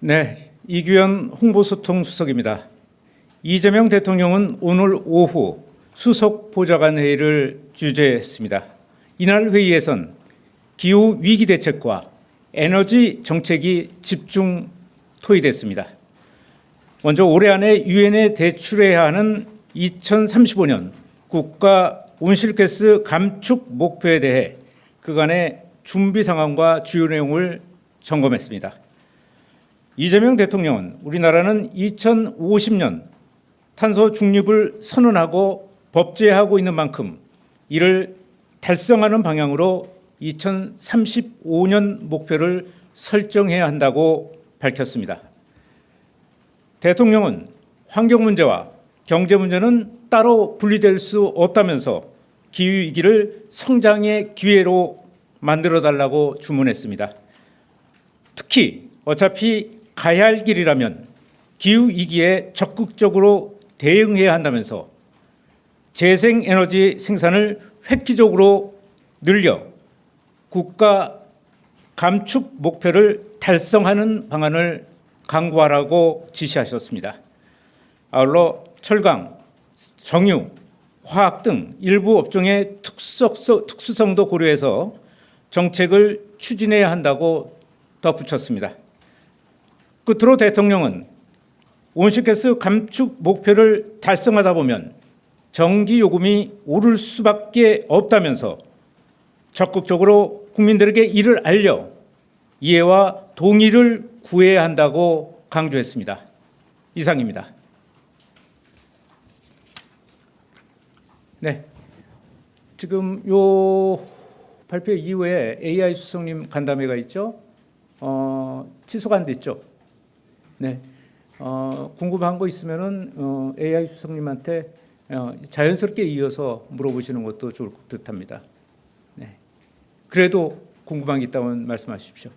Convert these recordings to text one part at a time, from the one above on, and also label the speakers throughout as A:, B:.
A: 네, 이규현 홍보소통 수석입니다. 이재명 대통령은 오늘 오후 수석 보좌관 회의를 주재했습니다. 이날 회의에선 기후 위기 대책과 에너지 정책이 집중 토의됐습니다. 먼저 올해 안에 유엔에 제출해야 하는 2035년 국가 온실가스 감축 목표에 대해 그간의 준비 상황과 주요 내용을 점검했습니다. 이재명 대통령은 우리나라는 2050년 탄소 중립을 선언하고 법제하고 있는 만큼 이를 달성하는 방향으로 2035년 목표를 설정해야 한다고 밝혔습니다. 대통령은 환경 문제와 경제 문제는 따로 분리될 수 없다면서 기후 위기를 성장의 기회로 만들어 달라고 주문했습니다. 특히 어차피 가야 할 길이라면 기후 위기에 적극적으로 대응해야 한다면서 재생 에너지 생산을 획기적으로 늘려 국가 감축 목표를 달성하는 방안을 강구하라고 지시하셨습니다. 아울러 철강, 정유, 화학 등 일부 업종의 특수성, 특수성도 고려해서 정책을 추진해야 한다고 덧붙였습니다. 끝으로 대통령은 온실가스 감축 목표를 달성하다 보면 전기 요금이 오를 수밖에 없다면서 적극적으로 국민들에게 이를 알려 이해와 동의를 구해야 한다고 강조했습니다. 이상입니다. 네. 지금 요 발표 이후에 AI 수석님 간담회가 있죠. 어, 취소가 안 됐죠. 네. 어, 궁금한 거 있으면은 어, AI 수석님한테 어, 자연스럽게 이어서 물어보시는 것도 좋을 듯합니다. 네. 그래도 궁금한 게 있다면 말씀하십시오.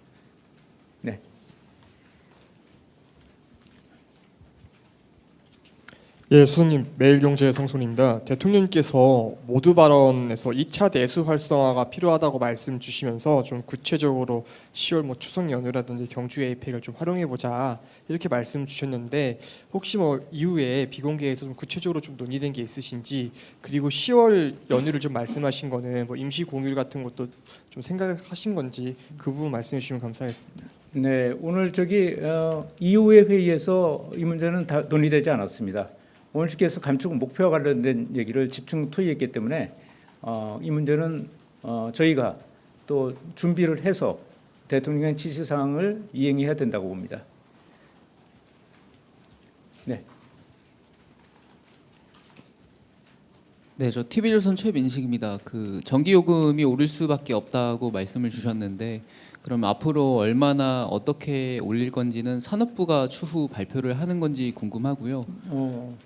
B: 예, 수석님 매일경제 성순입니다. 대통령님께서 모두 발언에서 2차 내수 활성화가 필요하다고 말씀 주시면서 좀 구체적으로 10월 뭐 추석 연휴라든지 경주 에이펙을 좀 활용해 보자 이렇게 말씀 주셨는데 혹시 뭐 이후에 비공개에서 좀 구체적으로 좀 논의된 게 있으신지 그리고 10월 연휴를 좀 말씀하신 거는 뭐 임시 공휴일 같은 것도 좀 생각하신 건지 그 부분 말씀해 주시면 감사하겠습니다.
A: 네, 오늘 저기 어, 이후의 회의에서 이 문제는 다 논의되지 않았습니다. 오늘께서 감축 목표와 관련된 얘기를 집중 토의했기 때문에 어, 이 문제는 어, 저희가 또 준비를 해서 대통령의 지시 사항을 이행해야 된다고 봅니다. 네,
C: 네, 저 TV조선 최민식입니다. 그 전기 요금이 오를 수밖에 없다고 말씀을 주셨는데 그럼 앞으로 얼마나 어떻게 올릴 건지는 산업부가 추후 발표를 하는 건지 궁금하고요.
A: 어,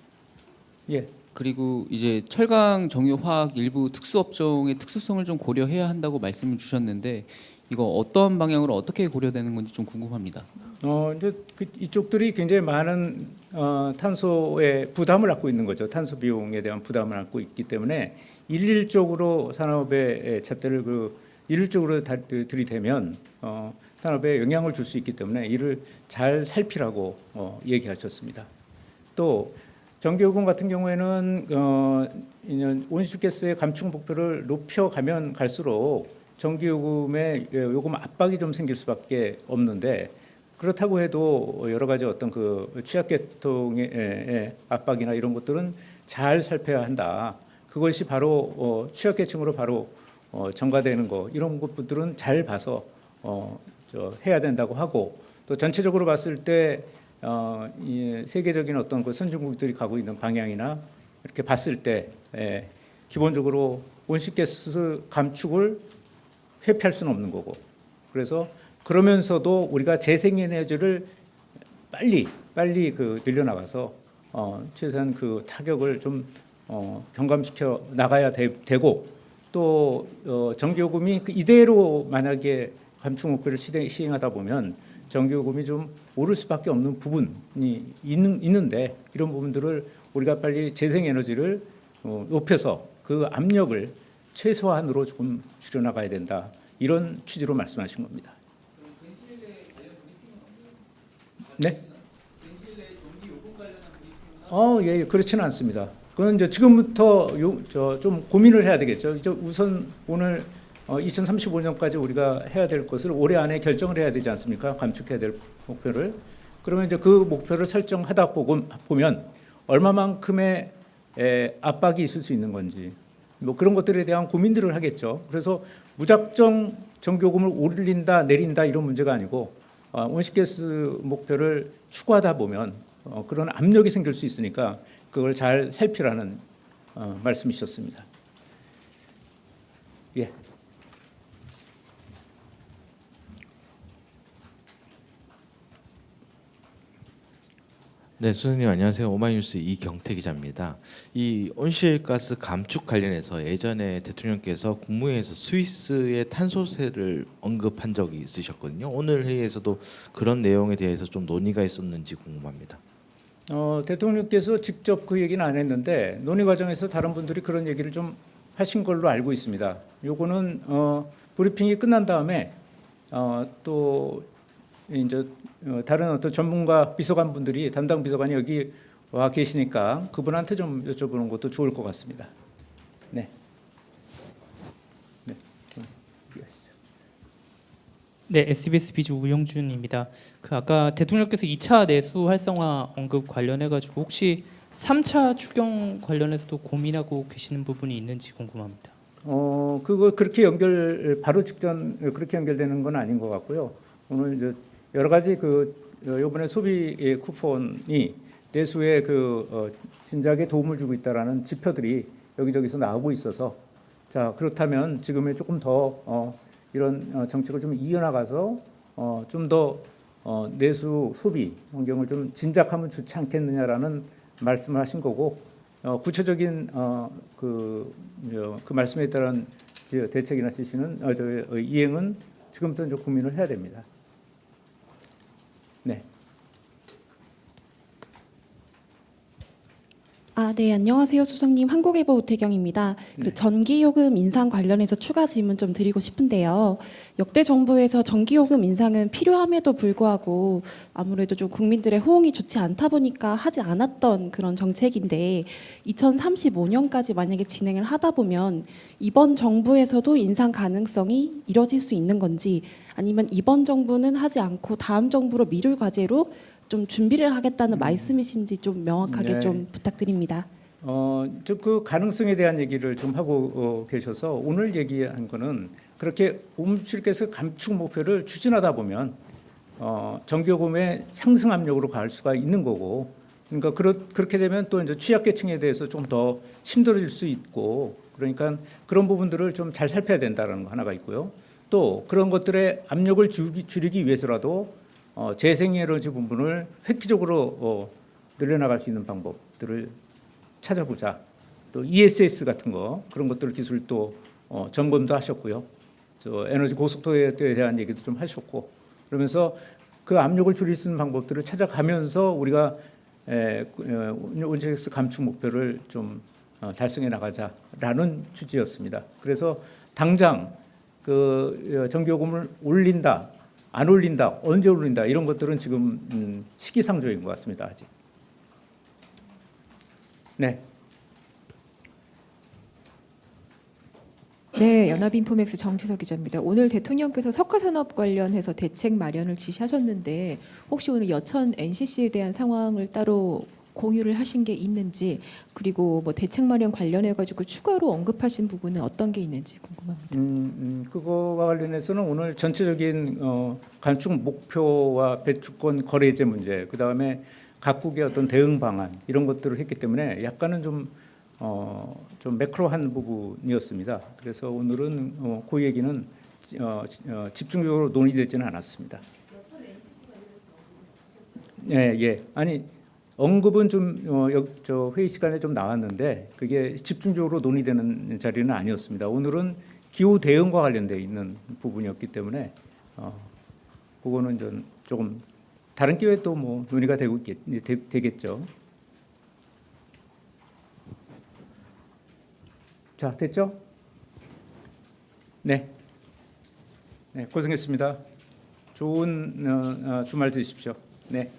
A: 예,
C: 그리고 이제 철강, 정유, 화학 일부 특수 업종의 특수성을 좀 고려해야 한다고 말씀을 주셨는데 이거 어떤 방향으로 어떻게 고려되는 건지 좀 궁금합니다.
A: 어, 이제 그 이쪽들이 굉장히 많은 어, 탄소에 부담을 안고 있는 거죠. 탄소 비용에 대한 부담을 안고 있기 때문에 일일적으로 산업의 잣대를 그 일률적으로 다- 그 들이대면 어, 산업에 영향을 줄 수 있기 때문에 이를 잘 살피라고 어, 얘기하셨습니다. 또 전기요금 같은 경우에는 어, 온실가스의 감축 목표를 높여가면 갈수록 전기요금의 요금 압박이 좀 생길 수밖에 없는데 그렇다고 해도 여러 가지 어떤 그 취약계통의 에, 에, 압박이나 이런 것들은 잘 살펴야 한다. 그것이 바로 어, 취약계층으로 바로 어, 전가되는 거 이런 것들은 잘 봐서 어, 저 해야 된다고 하고 또 전체적으로 봤을 때 어, 이 세계적인 어떤 그 선진국들이 가고 있는 방향이나 이렇게 봤을 때 에, 기본적으로 온실가스 감축을 회피할 수는 없는 거고. 그래서 그러면서도 우리가 재생에너지를 빨리 빨리 그 늘려나가서 어, 최소한 그 타격을 좀 어, 경감시켜 나가야 되, 고또 어, 전기요금이 그 이대로 만약에 감축 목표를 시행, 시행하다 보면 전기요금이 좀 오를 수밖에 없는 부분이 있는, 있는데 이런 부분들을 우리가 빨리 재생에너지를 어, 높여서 그 압력을 최소한으로 조금 줄여나가야 된다 이런 취지로 말씀하신 겁니다. 네? 어, 예, 예, 그렇지는 않습니다. 그건 이제 지금부터 저좀 고민을 해야 되겠죠. 이제 우선 오늘 어, 2035년까지 우리가 해야 될 것을 올해 안에 결정을 해야 되지 않습니까? 감축해야 될 목표를. 그러면 이제 그 목표를 설정하다 보면 얼마만큼의 에, 압박이 있을 수 있는 건지 뭐 그런 것들에 대한 고민들을 하겠죠. 그래서 무작정 전기요금을 올린다 내린다 이런 문제가 아니고 어, 온실가스 목표를 추구하다 보면 어, 그런 압력이 생길 수 있으니까 그걸 잘 살피라는 어, 말씀이셨습니다. 예.
D: 네, 수석님 안녕하세요. 오마이뉴스 이경태 기자입니다. 이 온실가스 감축 관련해서 예전에 대통령께서 국무회의에서 스위스의 탄소세를 언급한 적이 있으셨거든요. 오늘 회의에서도 그런 내용에 대해서 좀 논의가 있었는지 궁금합니다.
A: 어, 대통령께서 직접 그 얘기는 안 했는데 논의 과정에서 다른 분들이 그런 얘기를 좀 하신 걸로 알고 있습니다. 요거는 어, 브리핑이 끝난 다음에 어, 또 이제 어, 다른 어떤 전문가 비서관 분들이 담당 비서관이 여기 와 계시니까 그분한테 좀 여쭤보는 것도 좋을 것 같습니다. 네. 네. 이해하시죠.
E: 네, SBS 비즈 우영준입니다. 그 아까 대통령께서 2차 내수 활성화 언급 관련해 가지고 혹시 3차 추경 관련해서도 고민하고 계시는 부분이 있는지 궁금합니다.
A: 어 그거 그렇게 연결 바로 직전 그렇게 연결되는 건 아닌 것 같고요. 오늘 이제 여러 가지 그 어, 이번에 소비 쿠폰이 내수에 그 어, 진작에 도움을 주고 있다라는 지표들이 여기저기서 나오고 있어서 자 그렇다면 지금에 조금 더 어, 이런 어, 정책을 좀 이어나가서 어, 좀더 어, 내수 소비 환경을 좀 진작하면 좋지 않겠느냐라는 말씀을 하신 거고 어, 구체적인 어, 그, 저, 그 말씀에 따른 지- 대책이나 지시는 어, 저, 어, 이행은 지금부터 이제 고민을 해야 됩니다. 네.
F: 아, 네, 안녕하세요, 수석님. 한국일보 우태경입니다. 그
A: 네.
F: 전기요금 인상 관련해서 추가 질문 좀 드리고 싶은데요. 역대 정부에서 전기요금 인상은 필요함에도 불구하고 아무래도 좀 국민들의 호응이 좋지 않다 보니까 하지 않았던 그런 정책인데 2035년까지 만약에 진행을 하다 보면 이번 정부에서도 인상 가능성이 이뤄질 수 있는 건지 아니면 이번 정부는 하지 않고 다음 정부로 미룰 과제로 좀 준비를 하겠다는 말씀이신지 좀 명확하게
A: 네.
F: 좀 부탁드립니다.
A: 어, 저그 가능성에 대한 얘기를 좀 하고 어, 계셔서 오늘 얘기한 거는 그렇게 온실가스 감축 목표를 추진하다 보면 어, 전기요금의 상승 압력으로 갈 수가 있는 거고 그러니까 그렇, 그렇게 되면 또 이제 취약계층에 대해서 좀 더 힘들어질 수 있고 그러니까 그런 부분들을 좀 잘 살펴야 된다는 거 하나가 있고요. 또 그런 것들의 압력을 줄이기, 줄이기 위해서라도 어, 재생에너지 부분을 획기적으로 어, 늘려나갈 수 있는 방법들을 찾아보자. 또 ESS 같은 거 그런 것들 기술 또 어, 점검도 하셨고요. 저 에너지 고속도로에 대한 얘기도 좀 하셨고 그러면서 그 압력을 줄일 수 있는 방법들을 찾아가면서 우리가 에, 어, 온실가스 감축 목표를 좀 어, 달성해 나가자라는 취지였습니다. 그래서 당장 그 어, 전기요금을 올린다, 안 올린다, 언제 올린다 이런 것들은 지금 음, 시기상조인 것 같습니다. 아직. 네.
G: 네, 연합인포맥스 정지석 기자입니다. 오늘 대통령께서 석화산업 관련해서 대책 마련을 지시하셨는데 혹시 오늘 여천 NCC에 대한 상황을 따로 공유를 하신 게 있는지 그리고 뭐 대책 마련 관련해 가지고 추가로 언급하신 부분은 어떤 게 있는지 궁금합니다.
A: 음, 음, 그거와 관련해서는 오늘 전체적인 어, 감축 목표와 배출권 거래제 문제, 그 다음에 각국의 어떤 대응 방안 이런 것들을 했기 때문에 약간은 좀 어, 좀 매크로한 부분이었습니다. 그래서 오늘은 어, 그 얘기는 어, 어, 집중적으로 논의되지는 않았습니다. 예, 예. 아니 언급은 좀 어, 여- 저 회의 시간에 좀 나왔는데 그게 집중적으로 논의되는 자리는 아니었습니다. 오늘은 기후 대응과 관련돼 있는 부분이었기 때문에 어, 그거는 좀 조금 다른 기회에 또 뭐 논의가 되고 있겠, 되, 되겠죠. 자, 됐죠? 네. 네, 고생했습니다. 좋은 어, 어, 주말 되십시오. 네.